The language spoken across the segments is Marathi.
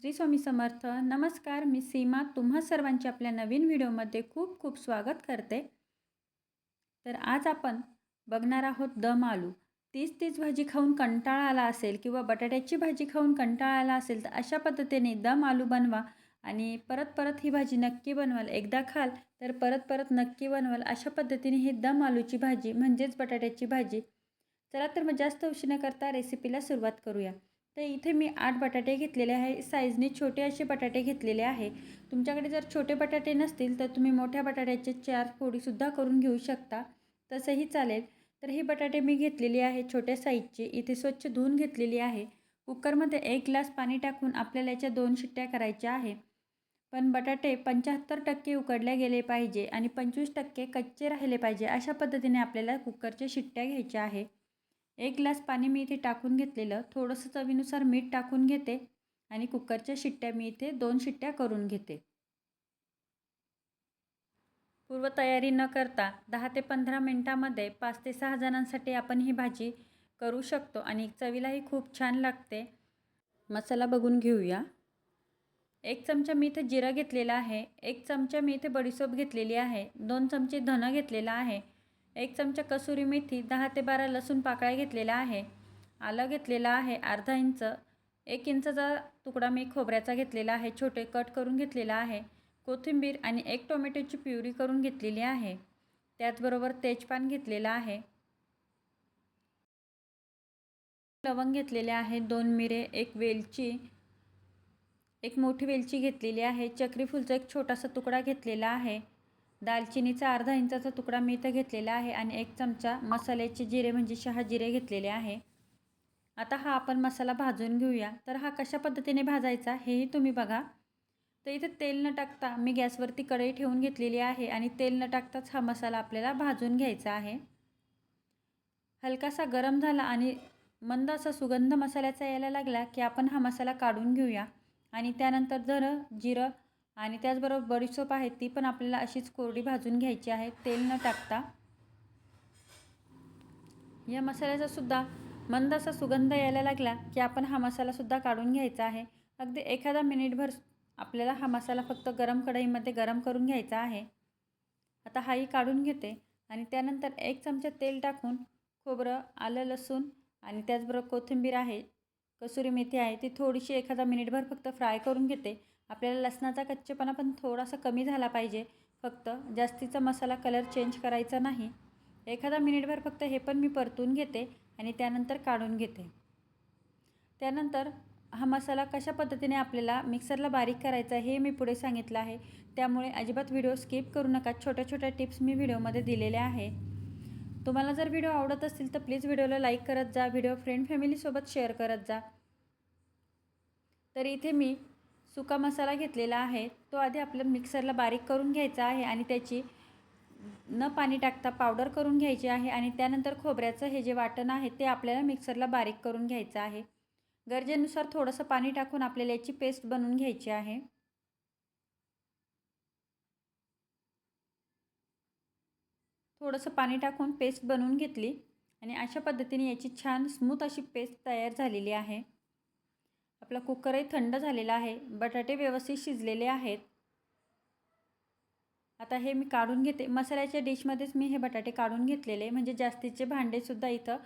श्री स्वामी समर्थ. नमस्कार मी सीमा. तुम्हा सर्वांचे आपल्या नवीन व्हिडिओमध्ये खूप खूप स्वागत करते. तर आज आपण बघणार आहोत दम आलू. तीच तीच भाजी खाऊन कंटाळा आला असेल किंवा बटाट्याची भाजी खाऊन कंटाळा आला असेल तर अशा पद्धतीने दम आलू बनवा आणि परत परत ही भाजी नक्की बनवाल. एकदा खाल तर परत परत नक्की बनवाल. अशा पद्धतीने ही दम आलूची भाजी म्हणजेच बटाट्याची भाजी. चला तर मग जास्त उशीर न करता रेसिपीला सुरुवात करूया. तर इथे मी आठ बटाटे घेतलेले आहे. साईजने छोटे असे बटाटे घेतलेले आहे. तुमच्याकडे जर छोटे बटाटे नसतील तर तुम्ही मोठ्या बटाट्याचे चार फोडीसुद्धा करून घेऊ शकता. तसंही चालेल. तर हे बटाटे मी घेतलेली आहे छोट्या साईजचे. इथे स्वच्छ धुवून घेतलेली आहे. कुकरमध्ये एक ग्लास पाणी टाकून आपल्याला याच्या दोन शिट्ट्या करायच्या आहे. पण बटाटे पंच्याहत्तर टक्के उकडले गेले पाहिजे आणि पंचवीस टक्के कच्चे राहिले पाहिजे अशा पद्धतीने आपल्याला कुकरच्या शिट्ट्या घ्यायच्या आहे. एक ग्लास पाणी मी इथे टाकून घेतलेलं. थोडंसं चवीनुसार मीठ टाकून घेते आणि कुकरच्या शिट्ट्या मी इथे दोन शिट्ट्या करून घेते. पूर्वतयारी न करता दहा ते पंधरा मिनटामध्ये पाच ते सहा जणांसाठी आपण ही भाजी करू शकतो आणि चवीलाही खूप छान लागते. मसाला बघून घेऊया. एक चमचा मी इथे जिरा घेतलेला आहे. एक चमचा मी इथे बडीसोप घेतलेली आहे. दोन चमचे धनं घेतलेला आहे. एक चमचा कसुरी मेथी दहा ते बारा लसूण पाकळ्या घेतलेला आहे. आलं घेतलेलं आहे अर्धा इंच. एक इंचचा तुकडा मी खोबऱ्याचा घेतलेला आहे. छोटे कट करून घेतलेला आहे. कोथिंबीर आणि एक टोमॅटोची प्युरी करून घेतलेली आहे. त्याचबरोबर तेजपान घेतलेला आहे. लवंग घेतलेले आहे. दोन मिरे एक वेलची एक मोठी वेलची घेतलेली आहे. चक्री फुलचा एक छोटासा तुकडा घेतलेला आहे. दालचिनीचा अर्धा इंचाचा तुकडा मी इथं घेतलेला आहे आणि एक चमचा मसाल्याचे जिरे म्हणजे शहा जिरे घेतलेले आहे. आता हा आपण मसाला भाजून घेऊया. तर हा कशा पद्धतीने भाजायचा हेही तुम्ही बघा. तर इथे तेल न टाकता मी गॅसवरती कढई ठेवून घेतलेली आहे आणि तेल न टाकताच हा मसाला आपल्याला भाजून घ्यायचा आहे. हलकासा गरम झाला आणि मंद असा सुगंध मसाल्याचा यायला लागला की आपण हा मसाला काढून घेऊया. आणि त्यानंतर जर जिरं आणि त्याचबरोबर बडीशोप आहे ती पण आपल्याला अशीच कोरडी भाजून घ्यायची आहे. तेल न टाकता. या मसाल्याचा सुद्धा मंद असा सुगंध यायला लागला की आपण हा मसालासुद्धा काढून घ्यायचा आहे. अगदी एखादा मिनिटभर आपल्याला हा मसाला फक्त गरम कढईमध्ये गरम करून घ्यायचा आहे. आता हाही काढून घेते आणि त्यानंतर एक चमचा तेल टाकून खोबरं आलं लसूण आणि त्याचबरोबर कोथिंबीर आहे कसुरी मेथी आहे ती थोडीशी एखादा मिनिटभर फक्त फ्राय करून घेते. आपल्याला लसणाचा कच्चेपणा पण थोडासा कमी झाला पाहिजे. फक्त जास्तीचा मसाला कलर चेंज करायचा नाही. एखादा मिनिटभर फक्त हे पण मी परतून घेते आणि त्यानंतर काढून घेते. त्यानंतर हा मसाला कशा पद्धतीने आपल्याला मिक्सरला बारीक करायचा हे मी पुढे सांगितलं आहे. त्यामुळे अजिबात व्हिडिओ स्किप करू नका. छोट्या छोट्या टिप्स मी व्हिडिओमध्ये दिलेल्या आहे. तुम्हाला जर व्हिडिओ आवडत असतील तर प्लीज व्हिडिओला लाईक करत जा. व्हिडिओ फ्रेंड फॅमिलीसोबत शेअर करत जा. तर इथे मी सुका मसाला घेतलेला आहे. तो आधी आपल्या मिक्सरला बारीक करून घ्यायचा आहे आणि त्याची न पाणी टाकता पावडर करून घ्यायची आहे आणि त्यानंतर खोबऱ्याचं हे जे वाटण आहे ते आपल्याला मिक्सरला बारीक करून घ्यायचं आहे. गरजेनुसार थोडंसं पाणी टाकून आपल्याला याची पेस्ट बनवून घ्यायची आहे. थोडंसं पाणी टाकून पेस्ट बनवून घेतली आणि अशा पद्धतीने याची छान स्मूथ अशी पेस्ट तयार झालेली आहे. आपला कुकरही थंड झालेला आहे बटाटे व्यवस्थित शिजलेले आहेत. आता हे मी काढून घेते. मसाल्याच्या डिशमध्येच मी हे बटाटे काढून घेतलेले. म्हणजे जास्तीचे भांडेसुद्धा इथं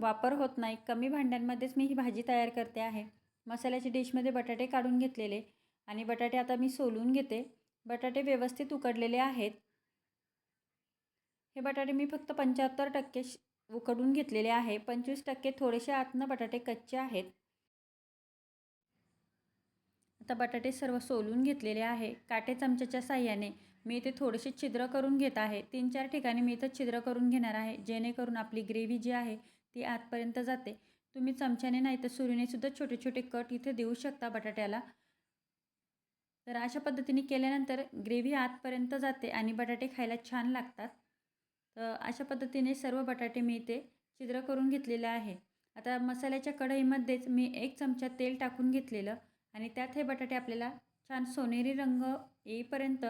वापर होत नाही. कमी भांड्यांमध्येच मी ही भाजी तयार करते आहे. मसाल्याच्या डिशमध्ये बटाटे काढून घेतलेले. आणि बटाटे आता मी सोलून घेते. बटाटे व्यवस्थित उकडलेले आहेत. हे बटाटे मी फक्त पंच्याहत्तर टक्के उकडून घेतलेले आहे. पंचवीस टक्के थोडेसे आतनं बटाटे कच्चे आहेत. आता बटाटे सर्व सोलून घेतलेले आहे. काटे चमच्याच्या साह्याने मी इथे थोडेसे छिद्र करून घेत आहे. तीन चार ठिकाणी मी इथं छिद्र करून घेणार आहे. जेणेकरून आपली ग्रेव्ही जी आहे ती आतपर्यंत जाते. तुम्ही चमच्याने नाही तर सुरीनेसुद्धा छोटे छोटे कट इथे देऊ शकता बटाट्याला. तर अशा पद्धतीने केल्यानंतर ग्रेव्ही आतपर्यंत जाते आणि बटाटे खायला छान लागतात. तर अशा पद्धतीने सर्व बटाटे मी इथे छिद्र करून घेतलेले आहे. आता मसाल्याच्या कढईमध्येच मी एक चमचा तेल टाकून घेतलेलं. आणि त्यात हे बटाटे आपल्याला छान सोनेरी रंग येईपर्यंत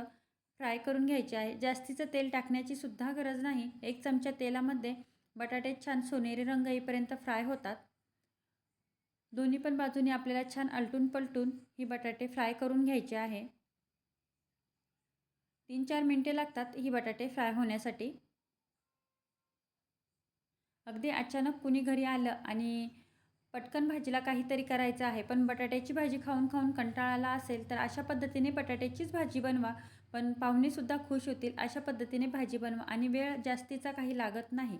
फ्राय करून घ्यायचे आहे. जास्तीचं तेल टाकण्याची सुद्धा गरज नाही. एक चमचा तेलामध्ये बटाटे छान सोनेरी रंग येईपर्यंत फ्राय होतात. दोन्ही पण बाजूने आपल्याला छान आलटून पलटून ही बटाटे फ्राय करून घ्यायचे आहे. तीन चार मिनटे लागतात ही बटाटे फ्राय होण्यासाठी. अगदी अचानक कुणी घरी आलं आणि पटकन भाजीला काहीतरी करायचं आहे. पण बटाट्याची भाजी खाऊन खाऊन कंटाळा आला असेल तर अशा पद्धतीने बटाट्याचीच भाजी बनवा. पण पाहुणेसुद्धा खुश होतील अशा पद्धतीने भाजी बनवा आणि वेळ जास्तीचा काही लागत नाही.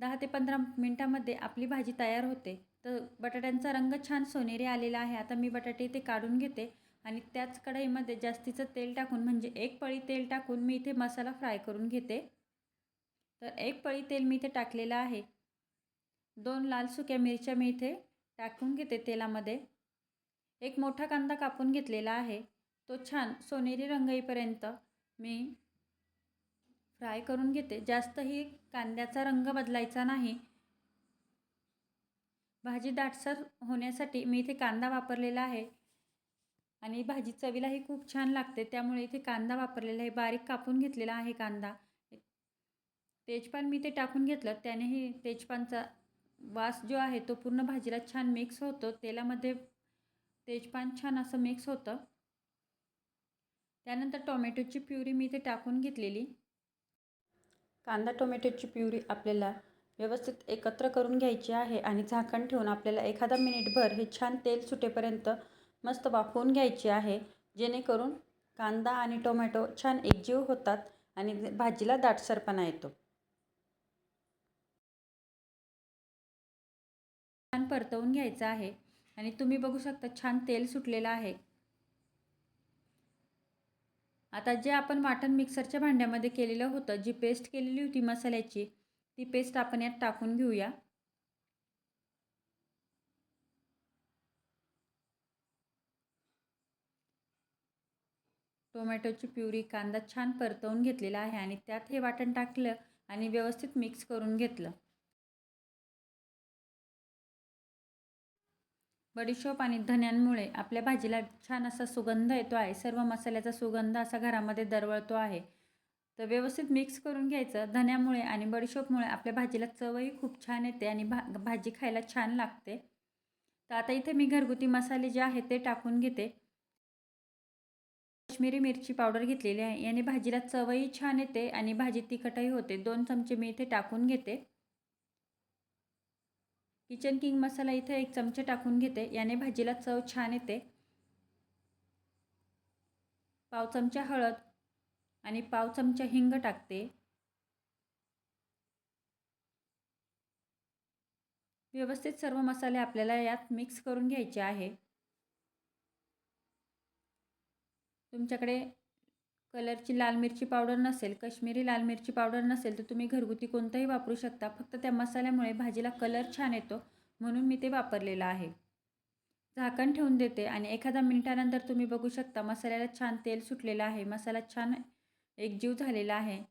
दहा ते पंधरा मिनटामध्ये आपली भाजी तयार होते. तर बटाट्यांचा रंग छान सोनेरी आलेला आहे. आता मी बटाटे इथे काढून घेते आणि त्याच कढईमध्ये जास्तीचं तेल टाकून म्हणजे एक पळी तेल टाकून मी इथे मसाला फ्राय करून घेते. तर एक पळी तेल मी इथे टाकलेलं आहे. दोन लाल सुक्या मिरच्या मी इथे टाकून घेते तेलामध्ये. एक मोठा कांदा कापून घेतलेला आहे. तो छान सोनेरी रंग येईपर्यंत मी फ्राय करून घेते. जास्तही कांद्याचा रंग बदलायचा नाही. भाजी दाटसर होण्यासाठी मी इथे कांदा वापरलेला आहे. आणि भाजी चवीलाही खूप छान लागते. त्यामुळे इथे कांदा वापरलेला आहे. बारीक कापून घेतलेला आहे कांदा. तेजपान मी ते टाकून घेतलं. त्यानेही तेजपानचा वास जो आहे तो पूर्ण भाजीला छान मिक्स होतो. तेलामध्ये तेजपान छान असं मिक्स होतं. त्यानंतर टोमॅटोची प्युरी मी इथे टाकून घेतलेली. कांदा टोमॅटोची प्युरी आपल्याला व्यवस्थित एकत्र करून घ्यायची आहे आणि झाकण ठेवून आपल्याला एखादा मिनिटभर हे छान तेल सुटेपर्यंत मस्त वाफवून घ्यायची आहे. जेणेकरून कांदा आणि टोमॅटो छान एकजीव होतात आणि भाजीला दाटसरपणा येतो. छान परतवून घ्यायचं आहे. आणि तुम्ही बघू शकता छान तेल सुटलेलं आहे. आता जे आपण वाटण मिक्सरच्या भांड्यामध्ये केलेलं होतं जी पेस्ट केलेली होती मसाल्याची ती पेस्ट आपण यात टाकून घेऊया. टोमॅटोची प्युरी कांदा छान परतवून घेतलेला आहे आणि त्यात हे वाटण टाकलं आणि व्यवस्थित मिक्स करून घेतलं. बडीशोप आणि धन्यांमुळे आपल्या भाजीला छान असा सुगंध येतो आहे. सर्व मसाल्याचा सुगंध असा घरामध्ये दरवळतो आहे. तर व्यवस्थित मिक्स करून घ्यायचं. धन्यामुळे आणि बडीशोपमुळे आपल्या भाजीला चवही खूप छान येते आणि भा भाजी खायला छान लागते. तर आता इथे मी घरगुती मसाले जे आहेत ते टाकून घेते. काश्मीरी मिरची पावडर घेतलेली आहे. याने भाजीला चवही छान येते आणि भाजी तिखटही होते. दोन चमचे मी इथे टाकून घेते. किचन किंग मसाला इथे एक चमचे टाकून घेते. याने भाजीला चव छान येते. पाव चमचा हळद आणि पाव चमचा हिंग टाकते. व्यवस्थित सर्व मसाले आपल्याला यात मिक्स करून घ्यायचे आहे. तुमच्याकडे कलरची लाल मिरची पावडर नसेल कश्मीरी लाल मिरची पावडर नसेल तर तुम्ही घरगुती कोणतंही वापरू शकता. फक्त त्या मसाल्यामुळे भाजीला कलर छान येतो म्हणून मी ते वापरलेलं आहे. झाकण ठेवून देते आणि एखादा मिनिटानंतर तुम्ही बघू शकता मसाल्याला छान तेल सुटलेलं आहे. मसाला छान एकजीव झालेला आहे.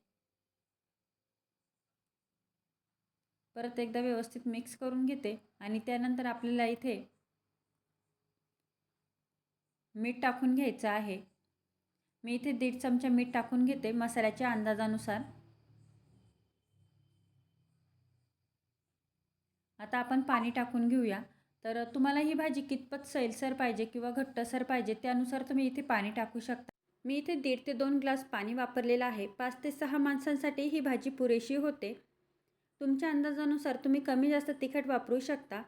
परत एकदा व्यवस्थित मिक्स करून घेते आणि त्यानंतर आपल्याला इथे मीठ टाकून घ्यायचं आहे. मी इथे दीड चमचा मीठ टाकून घेते मसाल्याच्या अंदाजानुसार. आता आपण पाणी टाकून घेऊया. तर तुम्हाला ही भाजी कितपत सैलसर पाहिजे किंवा घट्टसर पाहिजे त्यानुसार तुम्ही इथे पाणी टाकू शकता. मी इथे दीड ते दोन ग्लास पाणी वापरलेलं आहे. पाच ते सहा माणसांसाठी ही भाजी पुरेशी होते. तुमच्या अंदाजानुसार तुम्ही कमी जास्त तिखट वापरू शकता.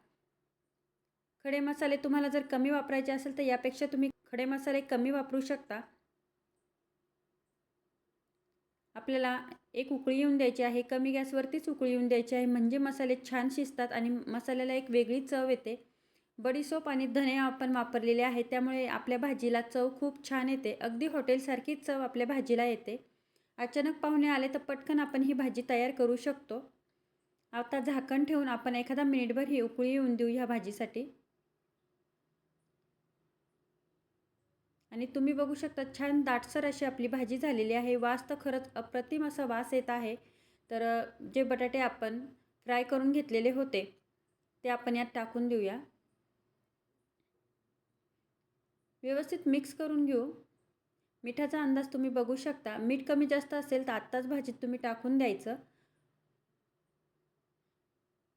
खडे मसाले तुम्हाला जर कमी वापरायचे असेल तर यापेक्षा तुम्ही खडे मसाले कमी वापरू शकता. आपल्याला एक उकळी येऊन द्यायची आहे कमी गॅसवरतीच उकळी येऊन द्यायची आहे. म्हणजे मसाले छान शिजतात आणि मसाल्याला एक वेगळी चव येते. बडीसोप आणि धने आपण वापरलेले आहे त्यामुळे आपल्या भाजीला चव खूप छान येते. अगदी हॉटेलसारखीच चव आपल्या भाजीला येते. अचानक पाहुणे आले तर पटकन आपण ही भाजी तयार करू शकतो. आता झाकण ठेवून आपण एखादा मिनिटभर ही उकळी येऊन देऊ ह्या भाजीसाठी. आणि तुम्ही बघू शकता छान दाटसर अशी आपली भाजी झालेली आहे. वास तर खरंच अप्रतिम असा वास येत आहे. तर जे बटाटे आपण फ्राय करून घेतलेले होते ते आपण यात टाकून देऊया. व्यवस्थित मिक्स करून घेऊ. मिठाचा अंदाज तुम्ही बघू शकता. मीठ कमी जास्त असेल तर आत्ताच भाजीत तुम्ही टाकून द्यायचं.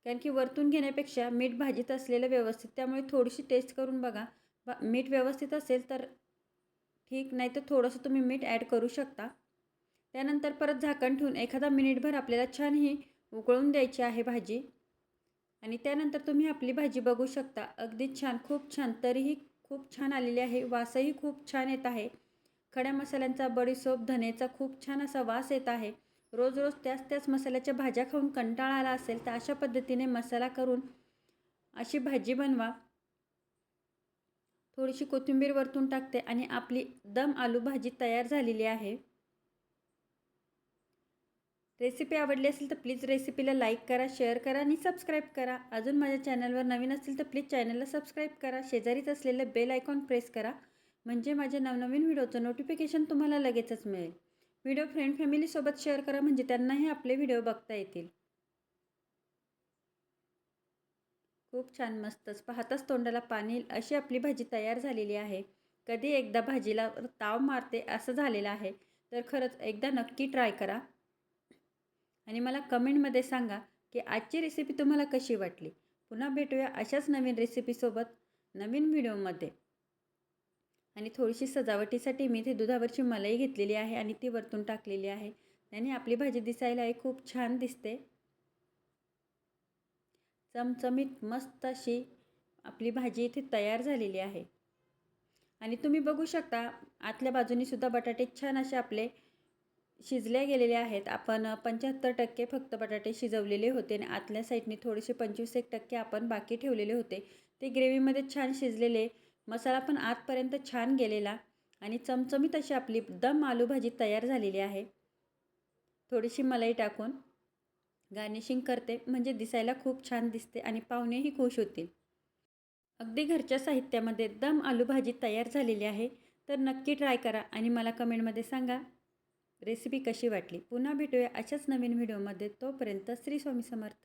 कारण की वरतून घेण्यापेक्षा मीठ भाजीत असलेलं व्यवस्थित त्यामुळे थोडीशी टेस्ट करून बघा. मीठ व्यवस्थित असेल तर ठीक? नाही तर थोडंसं तुम्ही मीठ ॲड करू शकता. त्यानंतर परत झाकण ठेवून एखादा मिनिटभर आपल्याला छान ही उकळून द्यायची आहे भाजी. आणि त्यानंतर तुम्ही आपली भाजी बघू शकता. अगदी छान खूप छान. तरीही खूप छान आलेली आहे. वासही खूप छान येत आहे. खड्या मसाल्यांचा बडीसोप धनेचा खूप छान असा वास येत आहे. रोज रोज त्याच त्याच मसाल्याच्या भाज्या खाऊन कंटाळा आला असेल तर अशा पद्धतीने मसाला करून अशी भाजी बनवा. थोडीशी कोथिंबीर वरतून टाकते आणि आपली दम आलू भाजी तयार झालेली आहे. रेसिपी आवडली असेल तर प्लीज रेसिपीला लाईक करा शेअर करा आणि सबस्क्राईब करा. अजून माझ्या चॅनलवर नवीन असेल तर प्लीज चॅनलला सबस्क्राईब करा. शेजारीच असलेलं बेल आयकॉन प्रेस करा. म्हणजे माझ्या नवनवीन व्हिडिओचं नोटिफिकेशन तुम्हाला लगेचच मिळेल. व्हिडिओ फ्रेंड फॅमिलीसोबत शेअर करा म्हणजे त्यांनाही आपले व्हिडिओ बघता येतील. खूप छान मस्तच पाहताच तोंडाला पाणी अशी आपली भाजी तयार झालेली आहे. कधी एकदा भाजीला ताव मारते असं झालेलं आहे. तर खरंच एकदा नक्की ट्राय करा. आणि मला कमेंटमध्ये सांगा की आजची रेसिपी तुम्हाला कशी वाटली? पुन्हा भेटूया अशाच नवीन रेसिपीसोबत नवीन व्हिडिओमध्ये. आणि थोडीशी सजावटीसाठी मी इथे दुधावरची मलाई घेतलेली आहे आणि ती वरतून टाकलेली आहे. त्याने आपली भाजी दिसायलाही खूप छान दिसते. चमचमीत मस्त अशी आपली भाजी इथे तयार झालेली आहे. आणि तुम्ही बघू शकता आतल्या बाजूनीसुद्धा बटाटे छान असे आपले शिजले गेलेले आहेत. आपण पंच्याहत्तर टक्के फक्त बटाटे शिजवलेले होते आणि आतल्या साईडने थोडेसे पंचवीस एक टक्के आपण बाकी ठेवलेले होते. ते ग्रेव्हीमध्ये छान शिजलेले मसाला पण आतपर्यंत छान गेलेला आणि चमचमीत अशी आपली दम आलू भाजी तयार झालेली आहे. थोडीशी मलाई टाकून गार्निशिंग करते म्हणजे दिसायला खूप छान दिसते आणि पाहुणेही खुश होतील. अगदी घरच्या साहित्यामध्ये दम आलू भाजी तयार झालेली आहे तर नक्की ट्राय करा आणि मला कमेंटमध्ये सांगा. रेसिपी कशी वाटली? पुन्हा भेटूया अशाच नवीन व्हिडिओमध्ये तोपर्यंत श्री स्वामी समर्थ.